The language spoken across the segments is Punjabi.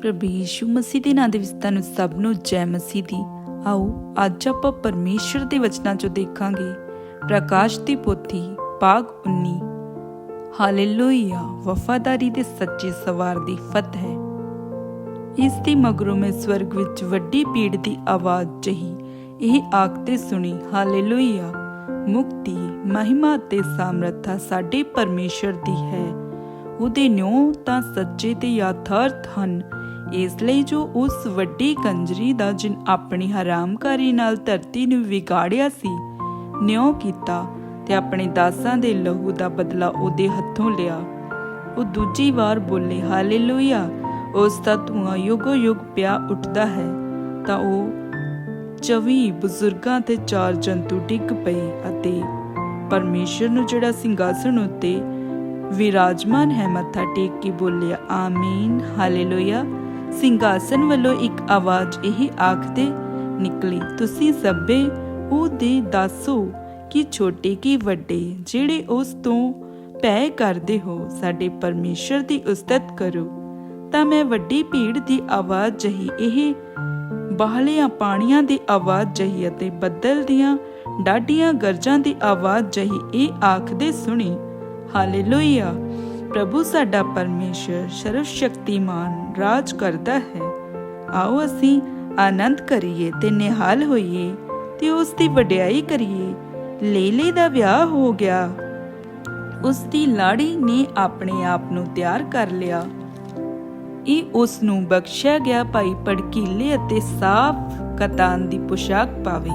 ਪ੍ਰਭੂ ਯੀਸ਼ੂ ਮਸੀਹ ਦੇ ਨਾਂ ਦੇ ਵਿੱਚ ਤੁਹਾਨੂੰ ਸਭ ਨੂੰ ਜੈ ਮਸੀਹ ਦੀ। ਆਓ, ਅੱਜ ਆਪਾਂ ਪਰਮੇਸ਼ਰ ਦੇ ਵਚਨਾਂ ਚੋਂ ਦੇਖਾਂਗੇ। ਪ੍ਰਕਾਸ਼ ਦੀ ਪੋਥੀ, ਭਾਗ 19 ਹਾਲੇਲੂਇਆ, ਵਫਾਦਾਰੀ ਦੇ ਸੱਚੇ ਸਵਾਰ ਦੀ ਫਤਿਹ ਹੈ। ਇਸ ਦੀ ਮਗਰੋਂ ਮੈਂ ਸਵਰਗ ਵਿੱਚ ਵੱਡੀ ਪੀੜ ਦੀ ਆਵਾਜ਼ ਜਹੀ। ਇਹ ਆਖਦੇ ਸੁਣੀ, ਹਾਲੇਲੂਇਆ, ਮੁਕਤੀ, ਮਹਿਮਾ ਤੇ ਸਾਮਰਥਾ ਸਾਡੇ ਪਰਮੇਸ਼ਰ ਦੀ ਹੈ। ਉਹਦੇ ਨਿਉ ਤਾਂ ਸੱਚੇ ਤੇ ਯਥਾਰਥ ਹਨ। ਇਸ ਲਈ ਜੋ ਉਸ ਵੱਡੀ ਕੰਜਰੀ ਦਾ ਜਿਨ ਆਪਣੀ ਹਰਾਮਕਾਰੀ ਨਾਲ ਧਰਤੀ ਨੂੰ ਵਿਗਾੜਿਆ ਸੀ, ਨਿਉ ਕੀਤਾ ਤੇ ਆਪਣੇ ਦਾਸਾਂ ਦੇ ਲਹੂ ਦਾ ਬਦਲਾ ਉਹਦੇ ਹੱਥੋਂ ਲਿਆ। ਉਹ ਦੂਜੀ ਵਾਰ ਬੋਲੇ, ਹਾਲੇਲੂਇਆ! ਉਸ ਦਾ ਧੂਆਂ ਯੁਗੋ ਯੁਗ ਪਿਆ ਉੱਠਦਾ ਹੈ, ਤਾਂ ਉਹ 24 ਬਜ਼ੁਰਗਾਂ ਤੇ ਚਾਰ ਜੰਤੂ ਡਿੱਗ ਪਏ ਅਤੇ ਪਰਮੇਸ਼ਰ ਨੂੰ ਜਿਹੜਾ ਸਿੰਘਾਸਣ ਉੱਤੇ ਵਿਰਾਜਮਾਨ ਹੈ ਮੱਥਾ ਟੇਕ ਕੇ ਬੋਲਿਆ, ਆਮੀਨ, ਹਾਲੇਲੂਇਆ। ਸਿੰਘਾਸਣ ਵੱਲੋਂ ਇੱਕ ਆਵਾਜ਼ ਇਹ ਆਖਦੇ ਨਿਕਲੀ, ਤੁਸੀਂ ਸਭੇ ਉਹਦੇ ਦੱਸੋ ਕਿ ਛੋਟੇ ਕੀ ਵੱਡੇ, ਜਿਹੜੇ ਉਸ ਤੋਂ ਭੈ ਕਰਦੇ ਹੋ, ਸਾਡੇ ਪਰਮੇਸ਼ਰ ਦੀ ਉਸਤਤ ਕਰੋ। ਤਾਂ ਮੈਂ ਵੱਡੀ ਭੀੜ ਦੀ ਆਵਾਜ਼ ਜਹੀ, ਇਹ ਬਾਹਲਿਆਂ ਪਾਣੀਆਂ ਦੀ ਆਵਾਜ਼ ਜਹੀ ਅਤੇ ਬੱਦਲ ਦੀਆਂ ਡਾਡੀਆਂ ਗਰਜਾਂ ਦੀ ਆਵਾਜ਼ ਜਹੀ ਇਹ ਆਖਦੇ ਸੁਣੀ ਹਾਲੇਲੂਇਆ ਪ੍ਰਭੂ ਸਾਡਾ ਪਰਮੇਸ਼ਰ ਸਰਵ ਸ਼ਕਤੀਮਾਨ ਰਾਜ ਕਰਦਾ ਹੈ। ਆਓ ਅਸੀਂ ਆਨੰਦ ਕਰੀਏ ਤੇ ਨਿਹਾਲ ਹੋਈਏ ਤੇ ਉਸ ਦੀ ਵਡਿਆਈ ਕਰੀਏ। ਲੇਲੇ ਦਾ ਵਿਆਹ ਹੋ ਗਿਆ। ਉਸ ਦੀ ਲਾੜੀ ਨੇ ਆਪਣੇ ਆਪ ਨੂੰ ਤਿਆਰ ਕਰ ਲਿਆ। ਇਹ ਉਸ ਨੂੰ ਬਖਸ਼ਿਆ ਗਿਆ ਭਾਈ ਪੜਕੀਲੇ ਅਤੇ ਸਾਫ਼ ਕਤਾਨ ਦੀ ਪੁਸ਼ਾਕ ਪਾਵੇ।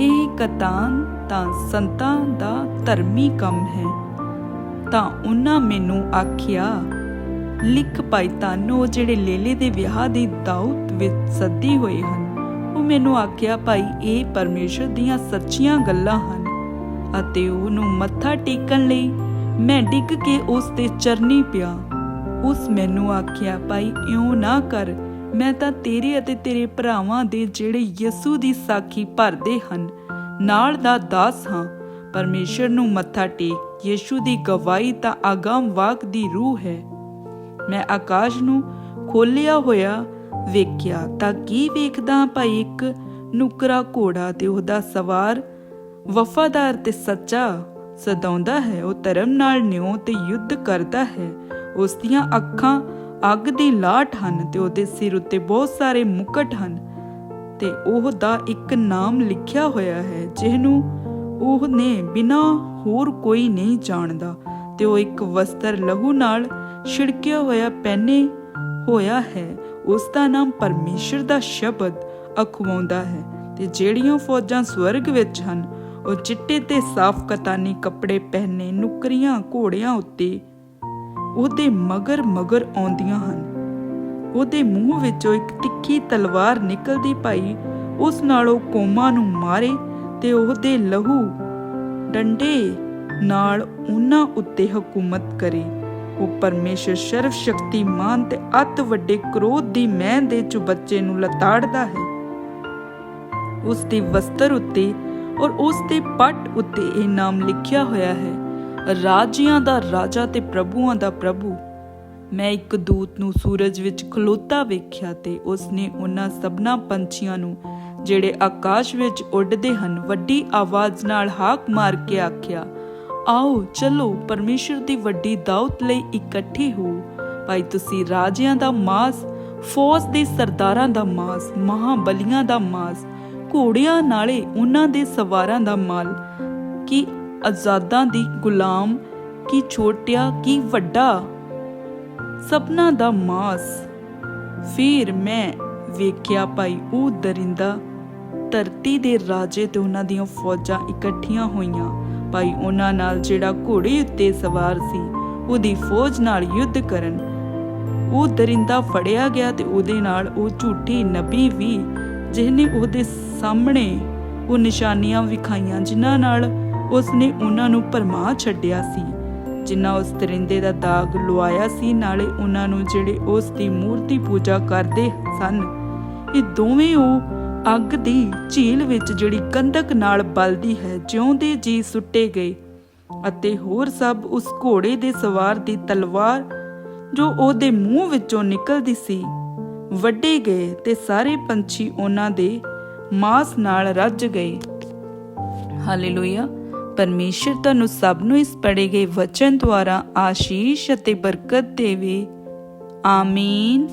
ਇਹ ਕਤਾਨ ਤਾਂ ਸੰਤਾਂ ਦਾ ਧਰਮੀ ਕੰਮ ਹੈ। ਤਾਂ ਉਹਨਾਂ ਮੈਨੂੰ ਆਖਿਆ, ਲਿਖ ਭਾਈ ਤਾਨੋ ਜਿਹੜੇ ਲੇਲੇ ਦੇ ਵਿਆਹ ਦੀ ਦਾਉਤ ਵਿੱਚ ਸੱਦੀ ਹੋਏ ਹਨ। ਉਹ ਮੈਨੂੰ ਆਖਿਆ, ਭਾਈ, ਇਹ ਪਰਮੇਸ਼ਰ ਦੀਆਂ ਸੱਚੀਆਂ ਗੱਲਾਂ ਹਨ ਅਤੇ ਉਹਨੂੰ ਮੱਥਾ ਟੇਕਣ ਲਈ ਮੈਂ ਡਿੱਗ ਕੇ ਉਸ ਦੇ ਚਰਨੀ ਪਿਆ। ਉਸ ਮੈਨੂੰ ਆਖਿਆ, ਭਾਈ, ਇਉਂ ਨਾ ਕਰ। ਮੈਂ ਤਾਂ ਤੇਰੇ ਅਤੇ ਤੇਰੇ ਭਰਾਵਾਂ ਦੇ ਜਿਹੜੇ ਯਿਸੂ ਦੀ ਸਾਖੀ ਭਰਦੇ ਹਨ, ਨਾਲ ਦਾ ਦਾਸ ਹਾਂ। ਪਰਮੇਸ਼ਰ ਨੂੰ ਮੱਥਾ ਟੇਕ ਯਿਸੂ ਦੀ ਗਵਾਹੀ ਤਾਂ ਆਗਮ ਵਾਕ ਦੀ ਰੂਹ ਹੈ। ਮੈਂ ਆਕਾਸ਼ ਨੂੰ ਖੋਲਿਆ ਹੋਇਆ ਵੇਖਿਆ ਤਾਂ ਕੀ ਵੇਖਦਾ ਭਾਈ ਇੱਕ ਨੁਕਰਾ ਘੋੜਾ ਤੇ ਉਹਦਾ ਸਵਾਰ ਵਫਾਦਾਰ ਤੇ ਸੱਚਾ ਸਦਾਉਂਦਾ ਹੈ। ਉਹ ਧਰਮ ਨਾਲ ਨਿਉ ਤੇ ਯੁੱਧ ਕਰਦਾ ਹੈ। ਉਸ ਦੀਆਂ ਅੱਖਾਂ ਅੱਗ ਦੀ ਲਾਟ ਹਨ ਤੇ ਉਹਦੇ ਸਿਰ ਉੱਤੇ ਬਹੁਤ ਸਾਰੇ ਮੁਕਟ ਹਨ ਤੇ ਉਹ ਦਾ ਇੱਕ ਨਾਮ ਲਿਖਿਆ ਹੋਇਆ ਹੈ, ਜਿਹਨੂੰ ਉਹ ਨੇ ਬਿਨਾ ਹੋਰ ਕੋਈ ਨਹੀਂ ਜਾਣਦਾ ਤੇ ਉਹ ਇੱਕ ਵਸਤਰ ਲਹੂ ਨਾਲ ਛਿੜਕਿਆ ਹੋਇਆ ਪਹਿਨੇ ਹੋਇਆ ਹੈ। ਉਸ ਦਾ ਨਾਮ ਪਰਮੇਸ਼ਰ ਦਾ ਸ਼ਬਦ ਅਖਵਾਉਂਦਾ ਹੈ ਤੇ ਜਿਹੜੀਆਂ ਫੌਜਾਂ ਸਵਰਗ ਵਿੱਚ ਹਨ, ਉਹ ਚਿੱਟੇ ਤੇ ਸਾਫ਼ ਕਤਾਨੀ ਕੱਪੜੇ ਪਹਿਨੇ ਨੁਕਰੀਆਂ ਘੋੜਿਆਂ ਉੱਤੇ ਉਹਦੇ ਮਗਰ ਮਗਰ ਆਉਂਦੀਆਂ ਹਨ। ਉਹਦੇ ਮੂੰਹ ਵਿੱਚੋਂ ਇੱਕ ਤਿੱਖੀ ਤਲਵਾਰ ਨਿਕਲਦੀ ਪਈ, ਉਸ ਨਾਲ ਉਹ ਕੋਮਾਂ ਨੂੰ ਮਾਰੇ ਤੇ ਉਹਦੇ ਲਹੂ ਡੰਡੇ ਨਾਲ ਉਹਨਾਂ ਉੱਤੇ ਹਕੂਮਤ ਕਰੇ। ਉਹ ਪਰਮੇਸ਼ਰ ਸਰਵ ਸ਼ਕਤੀਮਾਨ ਤੇ ਅਤ ਵੱਡੇ ਕ੍ਰੋਧ ਦੀ ਮਹਿ ਦੇ ਚ ਬੱਚੇ ਨੂੰ ਲਤਾੜਦਾ ਹੈ। ਉਸ ਦੇ ਵਸਤਰ ਉੱਤੇ ਔਰ ਉਸ ਦੇ ਪੱਟ ਉੱਤੇ ਇਹ ਨਾਮ ਲਿਖਿਆ ਹੋਇਆ ਹੈ, ਰਾਜਿਆਂ ਦਾ ਰਾਜਾ ਤੇ ਪ੍ਰਭੂਆਂ ਦਾ ਪ੍ਰਭੂ। ਮੈਂ ਇੱਕ ਦੂਤ ਨੂੰ ਸੂਰਜ ਵਿੱਚ ਖਲੋਤਾ ਵੇਖਿਆ ਤੇ ਉਸ ਨੇ ਉਹਨਾਂ ਸਭਨਾ ਪੰਛੀਆਂ ਨੂੰ ਜਿਹੜੇ ਆਕਾਸ਼ ਵਿੱਚ ਉੱਡਦੇ ਹਨ, ਵੱਡੀ ਆਵਾਜ਼ ਨਾਲ ਹਾਕ ਮਾਰ ਕੇ ਆਖਿਆ, ਆਓ, ਚਲੋ, ਪਰਮੇਸ਼ਰ ਦੀ ਵੱਡੀ ਦਾਉਤ ਲਈ ਇਕੱਠੇ ਹੋ ਭਾਈ, ਤੁਸੀਂ ਰਾਜਿਆਂ ਦਾ ਮਾਸ, ਫੌਜ ਦੇ ਸਰਦਾਰਾਂ ਦਾ ਮਾਸ, ਮਹਾਬਲੀਆਂ ਦਾ ਮਾਸ, ਘੋੜਿਆਂ ਨਾਲੇ ਉਹਨਾਂ ਦੇ ਸਵਾਰਾਂ ਦਾ ਮਾਲ। ਕੀ ਆਜ਼ਾਦਾਂ ਦੀ ਗੁਲਾਮ, ਕੀ ਛੋਟਿਆ, ਕੀ ਵੱਡਾ ਸਪਨਾ ਦਾ ਮਾਸ। ਫਿਰ ਮੈਂ ਵੇਖਿਆ ਭਾਈ, ਉਹ ਦਰਿੰਦਾ ਧਰਤੀ ਦੇ ਰਾਜੇ ਤੇ ਉਹਨਾਂ ਦੀਆਂ ਫੌਜਾਂ ਇਕੱਠੀਆਂ ਹੋਈਆਂ। ਭਾਈ ਉਹਨਾਂ ਨਾਲ ਜਿਹੜਾ ਘੋੜੇ ਉੱਤੇ ਸਵਾਰ ਸੀ, ਉਹਦੀ ਫੌਜ ਨਾਲ ਯੁੱਧ ਕਰਨ। ਉਹ ਦਰਿੰਦਾ ਫੜਿਆ ਗਿਆ ਤੇ ਉਹਦੇ ਨਾਲ ਉਹ ਝੂਠੀ ਨਬੀ ਵੀ, ਜਿਹਨੇ ਉਹਦੇ ਸਾਹਮਣੇ ਉਹ ਨਿਸ਼ਾਨੀਆਂ ਵਿਖਾਈਆਂ, ਜਿਨ੍ਹਾਂ ਨਾਲ ਉਸਨੇ ਉਹਨਾਂ ਨੂੰ ਭਰਮਾ ਛੱਡਿਆ ਸੀ। ਜਿਨ੍ਹਾਂ ਉਸ ਦਰਿੰਦੇ ਦਾ ਦਾਗ ਲੁਆਇਆ ਸੀ, ਨਾਲੇ ਉਹਨਾਂ ਨੂੰ ਜਿਹੜੇ ਉਸ ਦੀ ਮੂਰਤੀ ਪੂਜਾ ਕਰਦੇ ਸਨ, ਇਹ ਦੋਵੇਂ ਉਹ ਅੱਗ ਦੀ ਝੀਲ ਵਿੱਚ ਜਿਹੜੀ ਕੰਦਕ ਨਾਲ ਬਲਦੀ ਹੈ, ਜਿਉਂਦੇ ਜੀ ਸੁੱਟੇ ਗਏ। ਅਤੇ ਹੋਰ ਸਭ ਉਸ ਘੋੜੇ ਦੇ ਸਵਾਰ ਦੀ ਤਲਵਾਰ, ਜੋ ਉਹਦੇ ਮੂੰਹ ਵਿੱਚੋਂ ਨਿਕਲਦੀ ਸੀ ਵੱਡੇ ਗਏ ਤੇ ਸਾਰੇ ਪੰਛੀ ਉਹਨਾਂ ਦੇ ਮਾਸ ਨਾਲ ਰੱਜ ਗਏ। ਹਾਲੇਲੂਇਆ ਪਰਮੇਸ਼ਰ ਤੁਹਾਨੂੰ ਸਭ ਨੂੰ ਇਸ ਪੜੇ ਗਏ ਵਚਨ ਦੁਆਰਾ ਆਸ਼ੀਸ਼ ਅਤੇ ਬਰਕਤ ਦੇਵੇ। ਆਮੀਨ